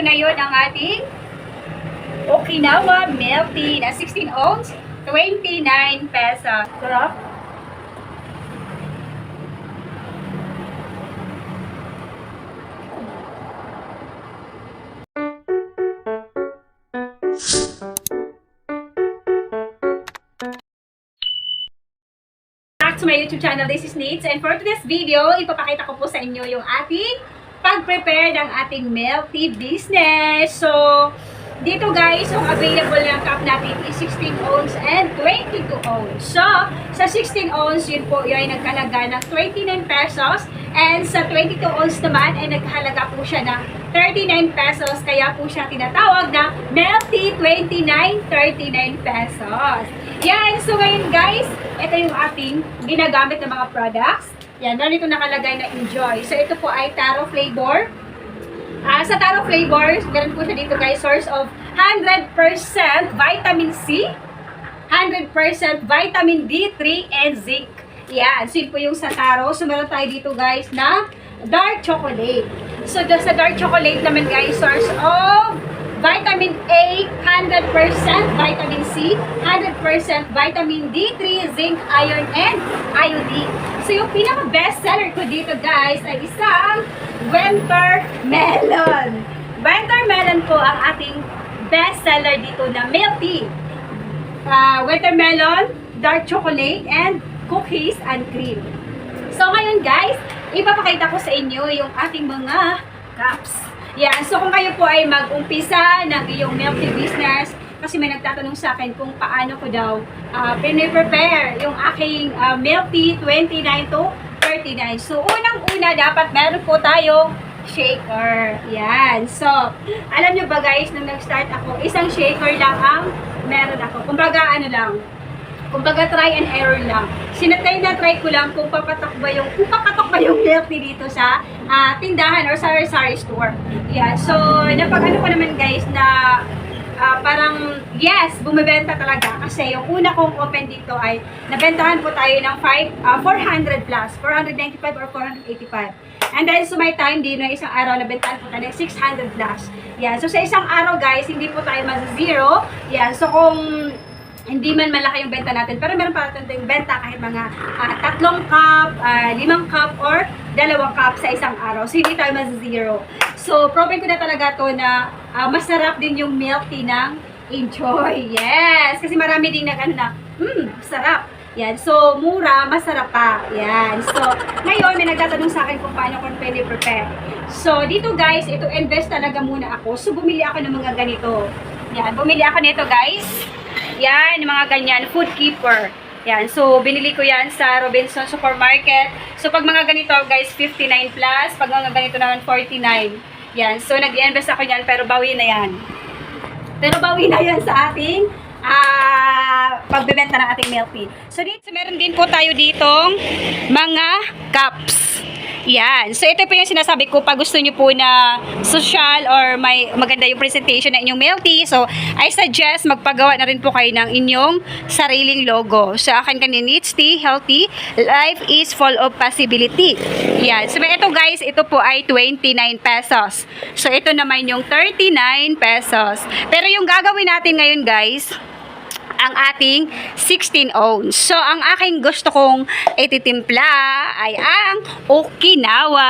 ito na yun ang ating Okinawa milk tea na 16 ounce, 29 pesos. Sarap. back to my YouTube channel. This is Nates. And for today's video, ipapakita ko po sa inyo yung ating pag-prepare ng ating tea business. So, dito guys, yung available na cup natin is 16 ounce and 22 ounce. So, sa 16 ounce, yun po yun ay nagkalaga ng 29 pesos. And sa 22 ounce naman, ay naghalaga po siya ng 39 pesos. Kaya po siya tinatawag na milk tea 29, 39 pesos. Yan, so ngayon guys, ito yung ating ginagamit na mga products. Yan, narito nakalagay na enjoy. So ito po ay taro flavor. Ah, sa taro flavors, meron po siya dito guys, source of 100% vitamin C, 100% vitamin D3 and zinc. Yan, so yun po yung sa taro. So meron tayo dito guys na dark chocolate. So sa dark chocolate naman guys, source of vitamin A, 100% vitamin C, 100% vitamin D3, zinc, iron, and iodine. So yung pinaka best seller ko dito guys ay isang winter melon. Winter melon po ang ating best seller dito na milk tea. Uh, watermelon, dark chocolate, and cookies and cream. So ngayon guys, ipapakita ko sa inyo yung ating mga cups. Yan, so kung kayo po ay mag-umpisa ng iyong milk business, kasi may nagtatanong sa akin kung paano ko daw uh, prepare yung aking uh, milk tea 29 to 39. So unang-una dapat meron po tayong shaker. Yan. So, alam nyo ba guys, nung nag-start ako, isang shaker lang ang meron ako. Kumbaga ano lang, kumbaga try and error lang. Sinatay na try ko lang kung papatok ba yung, kung papatok ba yung milk dito sa ah, tindahan or sari-sari store. Yan. So, napag-ano ko naman guys na ah, parang yes, bumibenta talaga kasi yung una kong open dito ay nabentahan po tayo ng 5, ah, 400 plus, 495 or 485. And then, so may time din na isang araw nabentahan po tayo ng 600 plus. Yan. So, sa isang araw guys, hindi po tayo mag-zero. Yan. So, kung hindi man malaki yung benta natin, pero meron pa natin yung benta kahit mga ah, tatlong cup, ah, limang cup, or dalawang cup sa isang araw. So, hindi tayo mas-zero. So, proven ko na talaga to na ah, masarap din yung milk tea ng Enjoy. Yes! Kasi marami din nag ano na, hmm, sarap. Yan. So, mura, masarap pa. Yan. So, ngayon, may nagtatanong sa akin kung paano ko pwede prepare. So, dito guys, ito invest talaga muna ako. So, bumili ako ng mga ganito. Yan. Bumili ako nito guys. Yan, mga ganyan. Food keeper. Yan. So, binili ko yan sa Robinson Supermarket. So, pag mga ganito guys, 59 plus. Pag mga ganito naman, 49. Yan. So, nag-invest ako yan, pero bawi na yan. Pero bawi na yan sa ating ah pagbebenta ng ating milk tea. So dito, meron din po tayo ditong mga cups. Yan. So ito po yung sinasabi ko pag gusto nyo po na social or may maganda yung presentation ng inyong tea. So I suggest magpagawa na rin po kayo ng inyong sariling logo. So akin kanina, it's tea, healthy, life is full of possibility. Yan. So ito guys, ito po ay 29 pesos. So ito naman yung 39 pesos. Pero yung gagawin natin ngayon guys, ang ating 16 ounce. So, ang aking gusto kong ititimpla ay ang Okinawa.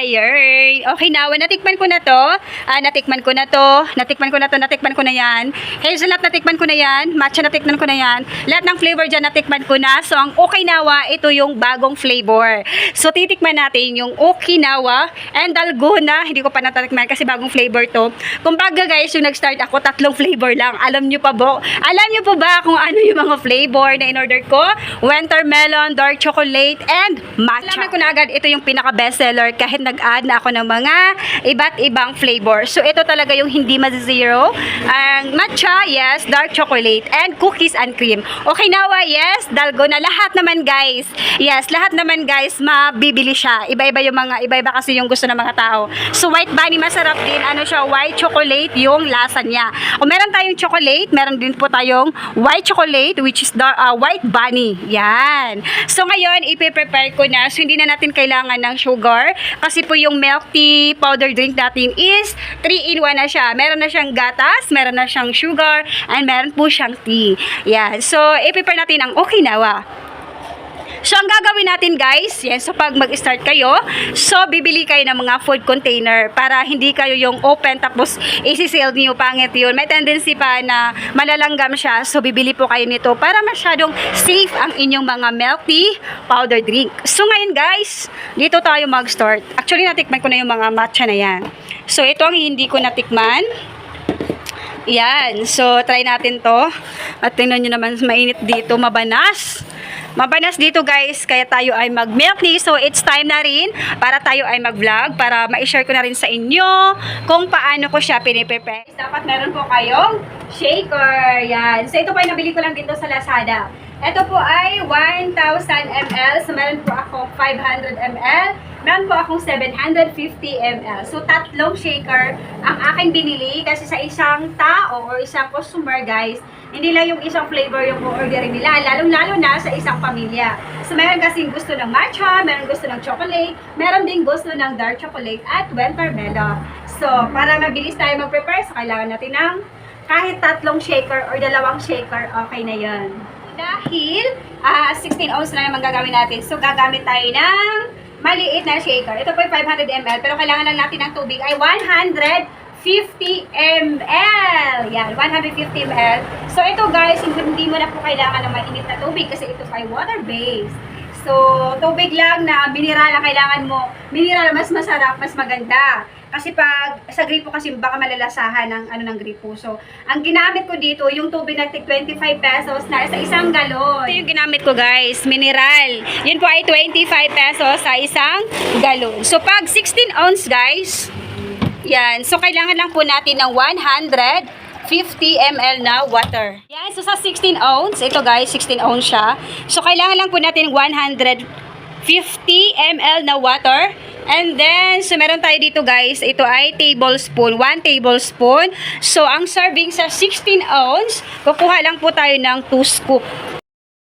Yay! Okinawa. Natikman ko na to. Ah, natikman ko na to. Natikman ko na to. Natikman ko na yan. Hazelnut natikman ko na yan. Matcha natikman ko na yan. Lahat ng flavor dyan natikman ko na. So, ang Okinawa, ito yung bagong flavor. So, titikman natin yung Okinawa and Dalgona. Hindi ko pa natatikman kasi bagong flavor to. Kumbaga guys, yung nag-start ako, tatlong flavor lang. Alam nyo pa ba? Alam nyo po ba kung ano yung mga flavor na in-order ko? Winter melon, dark chocolate, and matcha. Alam ko na agad, ito yung pinaka bestseller kahit nag-add na ako ng mga iba't ibang flavor. So, ito talaga yung hindi ma-zero. Ang matcha, yes, dark chocolate, and cookies and cream. Okay nawa, yes, dalgona. Lahat naman guys. Yes, lahat naman guys, mabibili siya. Iba-iba yung mga, iba-iba kasi yung gusto ng mga tao. So, white bunny, masarap din. Ano siya, white chocolate yung lasa niya. Kung meron tayong chocolate, meron din po tayong white chocolate, which is the uh, white bunny. Yan. So, ngayon, ipe-prepare ko na. So, hindi na natin kailangan ng sugar. Kasi po yung milk tea powder drink natin is 3-in-1 na siya. Meron na siyang gatas, meron na siyang sugar, and meron po siyang tea. Yan. So, i-prepare natin ang Okinawa. So, ang gagawin natin guys, yan, so pag mag-start kayo, so bibili kayo ng mga food container para hindi kayo yung open tapos isi-sale niyo pangit yun. May tendency pa na malalanggam siya, so bibili po kayo nito para masyadong safe ang inyong mga milk powder drink. So, ngayon guys, dito tayo mag-start. Actually, natikman ko na yung mga matcha na yan. So, ito ang hindi ko natikman. Yan. So, try natin to. At tingnan nyo naman, mainit dito, mabanas. Mabanas dito guys, kaya tayo ay mag-milk. So, it's time na rin para tayo ay mag-vlog, para ma-share ko na rin sa inyo kung paano ko siya piniprepare. Dapat meron po kayong shaker. Yan. So, ito po ay nabili ko lang dito sa Lazada. Ito po ay 1,000 ml. So, meron po ako 500 ml. Meron po akong 750 ml. So, tatlong shaker ang aking binili kasi sa isang tao or isang customer, guys, hindi lang yung isang flavor yung orderin nila, lalong-lalo na sa isang pamilya. So, meron kasing gusto ng matcha, meron gusto ng chocolate, meron din gusto ng dark chocolate at watermelon. So, para mabilis tayo mag-prepare, so kailangan natin ng kahit tatlong shaker or dalawang shaker, okay na yon. Dahil ah 16 ounce na naman gagawin natin, so gagamit tayo ng maliit na shaker. Ito po ay 500 ml, pero kailangan lang natin ng tubig ay 150 ml. Yan, 150 ml. So, ito guys, hindi mo na po kailangan ng mainit na tubig kasi ito ay water-based. So, tubig lang na mineral ang kailangan mo. Mineral, mas masarap, mas maganda. Kasi pag sa gripo kasi baka malalasahan ng ano ng gripo. So, ang ginamit ko dito, yung tubig na tig 25 pesos na sa isang galon. Ito yung ginamit ko guys, mineral. Yun po ay 25 pesos sa isang galon. So, pag 16 ounce guys, yan. So, kailangan lang po natin ng 150 ml na water. Yan. So, sa 16 ounce, ito guys, 16 ounce siya. So, kailangan lang po natin 150 ml na water. And then, so meron tayo dito guys, ito ay tablespoon, 1 tablespoon. So, ang serving sa 16 ounce, kukuha lang po tayo ng 2 scoop.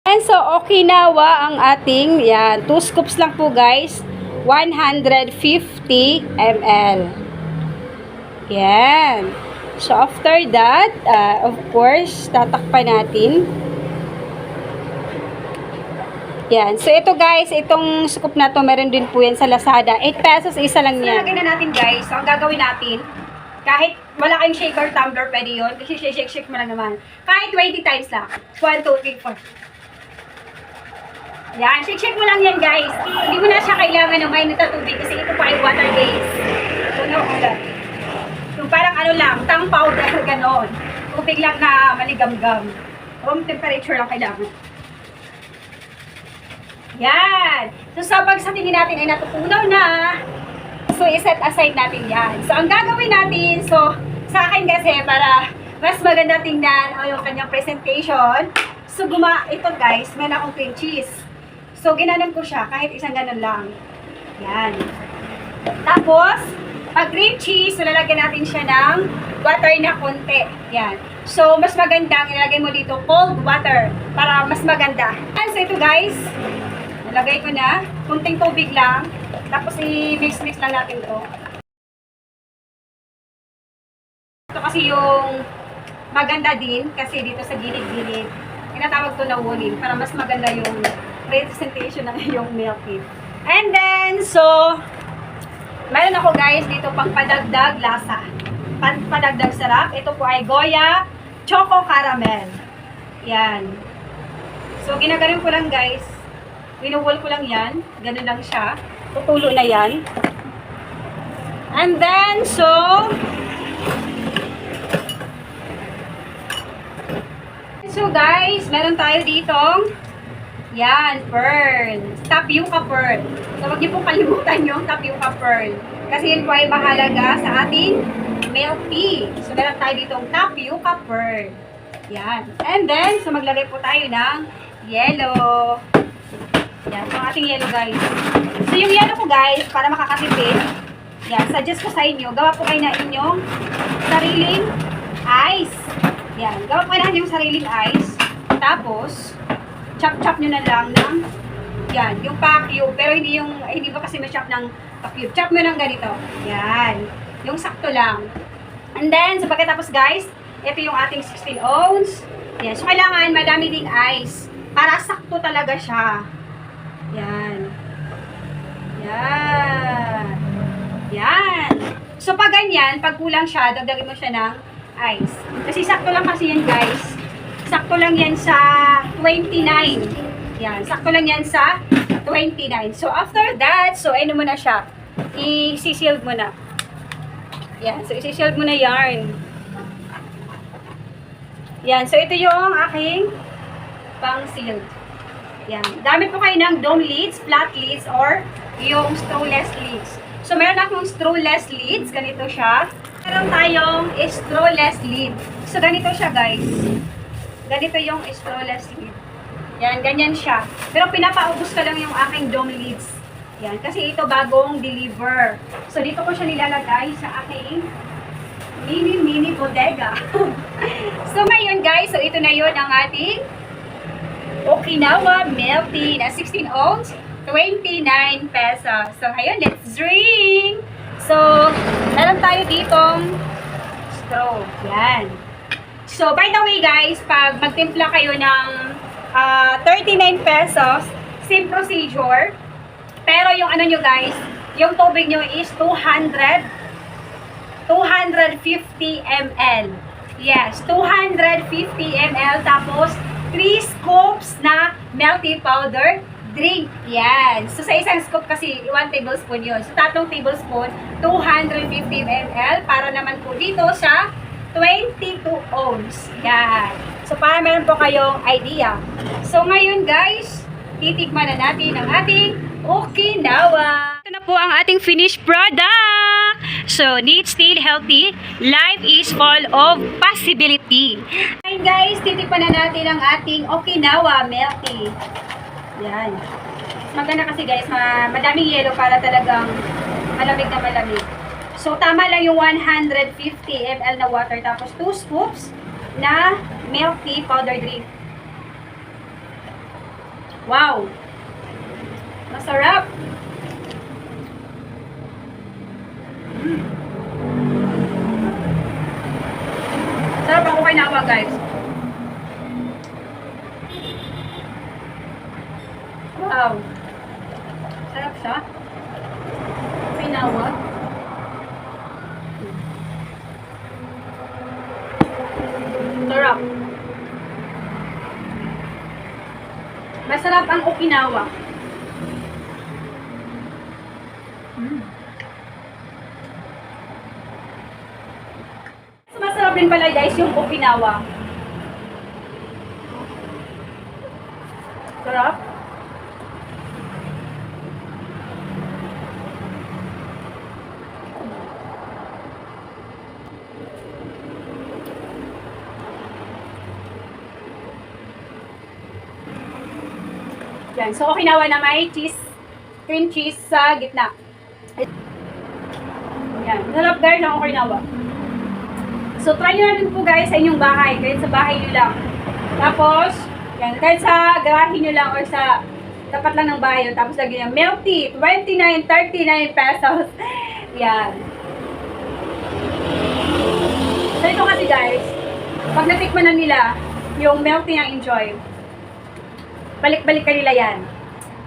And so, Okinawa ang ating, yan, 2 scoops lang po guys, 150 ml. Yan. So, after that, uh, of course, tatakpan natin. Yan. So, ito guys, itong scoop na to, meron din po yan sa Lazada. 8 pesos, isa lang yan. So, na natin guys. So, ang gagawin natin, kahit wala kayong shaker tumbler, pwede yun. Kasi shake-shake mo lang naman. Kahit 20 times lang. 1, 2, 3, 4. Yan, shake-shake mo lang yan guys. Hindi mo na siya kailangan ng mainit na tubig kasi ito pa ay water-based. So, no, agad. Yung parang ano lang, tang powder, ganon. Tubig lang na maligam-gam. Room temperature lang kailangan. Yan. So, sa pag sa tingin natin ay natutunaw na, so, iset aside natin yan. So, ang gagawin natin, so, sa akin kasi, para mas maganda tingnan o yung kanyang presentation, so, guma, ito guys, may akong cream cheese. So, ginanon ko siya, kahit isang ganon lang. Yan. Tapos, pag cream cheese, so lalagyan natin siya ng water na konti. Yan. So, mas maganda ilalagay mo dito, cold water, para mas maganda. And so, ito guys, nalagay ko na, kunting tubig lang, tapos i-mix-mix lang natin to. Ito kasi yung maganda din, kasi dito sa gilid-gilid, tinatawag to na wooling, para mas maganda yung presentation ng iyong milk tea. And then, so, Meron ako guys dito pang padagdag lasa. Pan padagdag sarap. Ito po ay Goya Choco Caramel. Yan. So, ginaganon ko lang guys. Winuwal ko lang yan. Ganun lang siya. Tutulo na yan. And then, so, So guys, meron tayo ditong yan, pearl. Tapioca pearl. So, huwag niyo pong kalimutan yung tapioca pearl. Kasi yun po ay mahalaga sa ating milk tea. So, meron tayo ditong tapioca pearl. Yan. And then, so maglagay po tayo ng yellow. Yan, so ating yellow guys. So, yung yellow ko guys, para makakatipid, yan, suggest ko sa inyo, gawa po kayo na inyong sariling ice. Yan, gawa po kayo na inyong sariling ice. Tapos, chop-chop nyo na lang ng yan, yung pa-cube. Pero hindi yung, eh, hindi ba kasi ma-chop ng pa-cube. Chop mo ng ganito. Yan. Yung sakto lang. And then, sa pagkatapos guys, ito yung ating 16 ounce. Yan. So, kailangan madami ding ice. Para sakto talaga siya. Yan. Yan. Yan. So, pag ganyan, pag kulang siya, dagdagin mo siya ng ice. Kasi sakto lang kasi yan, guys. Sakto lang yan sa 29. Yan. Sakto lang yan sa 29. So, after that, so, ano mo na siya. I-sealed mo na. Yan. So, i-sealed mo na yarn. Yan. So, ito yung aking pang-sealed. Yan. Gamit po kayo ng dome lids, flat lids, or yung strawless lids. So, meron akong strawless lids. Ganito siya. Meron tayong strawless lid. So, ganito siya, guys. Ganito yung strawless lid. Yan, ganyan siya. Pero pinapaubos ko lang yung aking dome lids. Yan, kasi ito bagong deliver. So, dito ko siya nilalagay sa aking mini mini bodega. so, ngayon, guys, so ito na yun ang ating Okinawa milk tea na 16 ounce, 29 pesos. So, ngayon, let's drink! So, meron tayo ditong straw. Yan. So, by the way, guys, pag magtimpla kayo ng ah, 39 pesos, same procedure. Pero yung ano nyo, guys, yung tubig nyo is 200 250 ml. Yes, 250 ml. Tapos, 3 scoops na tea powder drink. Yan. So, sa isang scoop kasi, 1 tablespoon yun. So, tatlong tablespoon, 250 ml para naman po dito sa 22 ounce. Yan. So, para meron po kayong idea. So, ngayon guys, titikman na natin ang ating Okinawa. Ito na po ang ating finished product. So, neat, still healthy. Life is full of possibility. Ngayon guys, titikman na natin ang ating Okinawa milk tea. Yan. Maganda kasi guys, ma madaming yelo para talagang malamig na malamig. So, tama lang yung 150 ml na water tapos 2 scoops na milk tea powder drink. Wow! Masarap! Mm. Sarap ako kay Nawa, guys. Wow! Sarap siya. Kay Nawa. Sarap. Masarap ang Okinawa. Mm. So, masarap din pala guys yung Okinawa. Sarap. Yan. So, Okinawa na may cheese, cream cheese sa gitna. Yan. Sarap guys ng Okinawa. So, try nyo na po guys sa inyong bahay. Kahit sa bahay nyo lang. Tapos, yan. Kahit sa garahe nyo lang or sa tapat lang ng bahay. Tapos lagyan nyo milk tea. 29, 39 pesos. yan. So, ito kasi guys, pag natikman na nila, yung milk tea ang enjoy, balik-balik ka nila yan.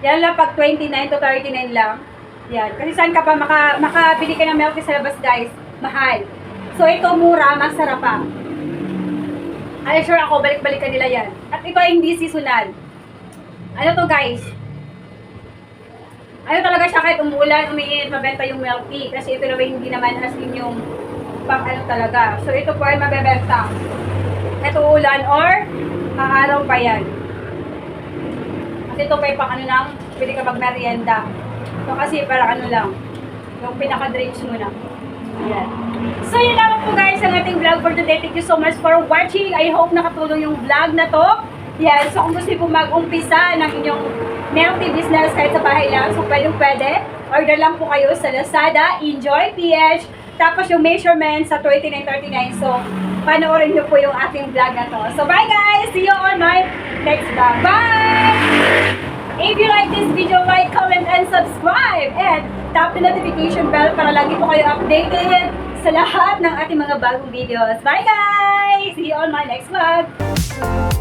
Yan lang pag 29 to 39 lang. Yan. Kasi saan ka pa maka, makabili ka ng milk tea sa labas guys? Mahal. So ito mura, masarap pa. I'm sure ako, balik-balik ka nila yan. At ito ay hindi seasonal. Ano to guys? Ano talaga siya kahit umuulan, umiinit, mabenta yung milk tea. Kasi ito naman hindi naman as in yung pang ano talaga. So ito po ay mabebenta. Ito ulan or aaraw pa yan. Kasi ito pa yung pang ano lang, pwede ka magmerienda. Ito kasi para ano lang, yung pinaka-drinks mo na. Ayan. So yun lang po guys ang ating vlog for today. Thank you so much for watching. I hope nakatulong yung vlog na to. Yan, so kung gusto po mag-umpisa ng inyong tea business kahit sa bahay lang, so pwede pwede. Order lang po kayo sa Lazada, Enjoy PH. Tapos yung measurement sa 29.39. So, panoorin niyo po yung ating vlog na to. So bye guys! See you on my next vlog. Bye! If you like this video, like, comment, and subscribe. And tap the notification bell para lagi po kayo updated sa lahat ng ating mga bagong videos. Bye guys! See you on my next vlog!